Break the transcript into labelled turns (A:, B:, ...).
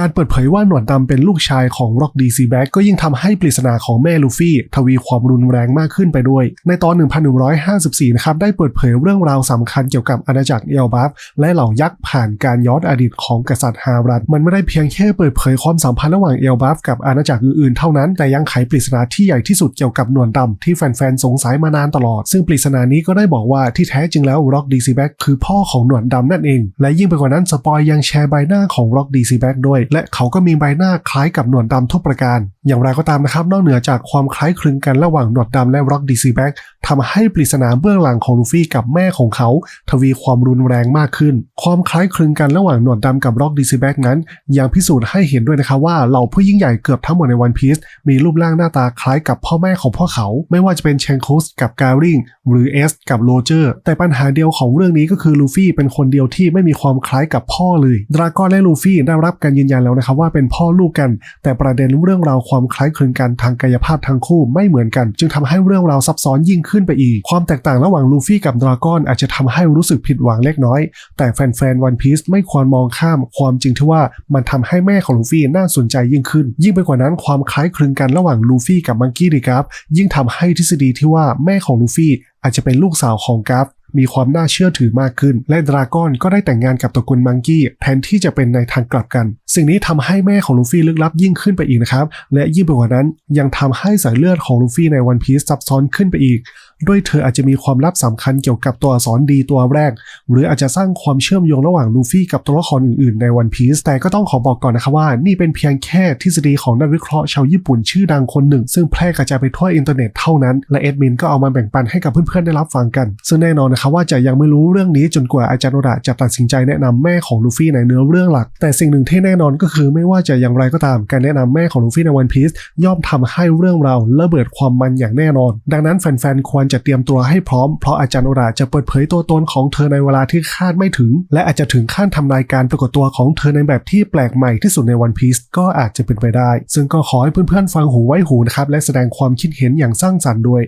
A: การเปิดเผยว่าหนวดดำเป็นลูกชายของร็อกดีซีแบ็กก็ยิ่งทำให้ปริศนาของแม่ลูฟี่ ทวีความรุนแรงมากขึ้นไปด้วย ในตอน 1154 นะครับ ได้เปิดเผยเรื่องราวสำคัญเกี่ยวกับอาณาจักรเอลบัฟและเหล่ายักษ์ผ่านการย้อนอดีตของกษัตริย์ฮารันมันไม่ได้เพียงแค่เปิดเผยความสัมพันธ์ระหว่างเอลบัฟกับอาณาจักรอื่นๆ เท่านั้น แต่ยังไขปริศนาที่ใหญ่ที่สุดเกี่ยวกับหนวดดำที่แฟนๆ สงสัยมานานตลอด ซึ่งปริศนานี้ก็ได้บอกว่าที่แท้จริงแล้วร็อกดีซีแบ็กคือพ่อของหนวดดำนั่นเอง และยิ่งไปกว่านั้นสปอยยังแชร์ใบหน้าของร็อกดีซีแบ็กด้วยและเขาก็มีใบหน้าคล้ายกับหนวดดำทุกประการ อย่างไรก็ตามนะครับ นอกเหนือจากความคล้ายคลึงกันระหว่างหนวดดำและร็อกดีซีแบ็กทำให้ปริศนาเบื้องหลังของลูฟี่กับแม่ของเขา ทวีความรุนแรงมากขึ้น ความคล้ายคลึงกันระหว่างหนวดดำกับร็อกดีซีแบ็กนั้น ยังพิสูจน์ให้เห็นด้วยนะครับว่าเหล่าผู้ยิ่งใหญ่เกือบทั้งหมดในวันพีซมีรูปร่างหน้าตาคล้ายกับพ่อแม่ของพวกเขา ไม่ว่าจะเป็นเชงคุสกับการิงหรือเอสกับโรเจอร์แต่ปัญหาเดียวของเรื่องนี้ก็คือลูฟี่เป็นคนเดียวที่ไม่มีความคล้ายกับพ่อเลยดราก้อนและลูฟี่ได้รับการยืนยันแล้วนะครับว่าเป็นพ่อลูกกัน แต่ประเด็นเรื่องราวความคล้ายคลึงกันทางกายภาพทั้งคู่ไม่เหมือนกัน จึงทำให้เรื่องราวซับซ้อนยิ่งขึ้นไปอีก ความแตกต่างระหว่างลูฟี่กับดราก้อนอาจจะทำให้รู้สึกผิดหวังเล็กน้อย แต่แฟนๆวันพีซไม่ควรมองข้ามความจริงที่ว่ามันทำให้แม่ของลูฟี่น่าสนใจยิ่งขึ้น ยิ่งไปกว่านั้นความคล้ายคลึงกันระหว่างลูฟี่กับมังกี้ดีกราฟยิ่งทำให้ทฤษฎีที่ว่าแม่ของลูฟี่อาจจะเป็นลูกสาวของกราฟ มีความน่าเชื่อถือมากขึ้น และดราก้อนก็ได้แต่งงานกับตระกูลมังกี้แทนที่จะเป็นในทางกลับกัน สิ่งนี้ทำให้แม่ของลูฟี่ลึกลับยิ่งขึ้นไปอีกนะครับ และยิ่งไปกว่านั้นยังทำให้สายเลือดของลูฟี่ในวันพีซซับซ้อนขึ้นไปอีกด้วยเธออาจจะมีความลับสำคัญเกี่ยวกับตัวอักษรดีตัวแรก หรืออาจจะสร้างความเชื่อมโยงระหว่างลูฟี่กับตัวละครอื่นๆในวันพีซแต่ก็ต้องขอบอกก่อนนะครับว่า นี่เป็นเพียงแค่ทฤษฎีของนักวิเคราะห์ชาวญี่ปุ่นชื่อดังคนหนึ่ง ซึ่งแพร่กระจายไปทั่วอินเทอร์เน็ตเท่านั้นและเอ็ดมินก็เอามาแบ่งปันให้กับเพื่อนๆได้รับฟังกัน ซึ่งแน่นอนนะครับว่าจะยังไม่รู้เรื่องนี้จนกว่าอาจารย์โนดะจะตัดสินใจแนะนำแม่ของลูฟี่ในเนื้อเรื่องหลัก แต่สิ่งหนึ่งที่แน่นอนก็คือไม่ว่าจะอย่างไรก็ตาม การแนะนำแม่ของลูฟี่ในวันพีซย่อมทำให้เรื่องราวระเบิดความมันอย่างแน่นอน ดังนั้นแฟนๆควรจะเตรียมตัวให้พร้อมเพราะอาจารย์โอราจะเปิดเผยตัวตนของเธอในเวลาที่คาดไม่ถึง และอาจจะถึงขั้นทำนายการปรากฏตัวของเธอในแบบที่แปลกใหม่ที่สุดในวันพีซก็อาจจะเป็นไปได้ ซึ่งก็ขอให้เพื่อนๆฟังหูไว้หูนะครับและแสดงความคิดเห็นอย่างสร้างสรรค์ด้วย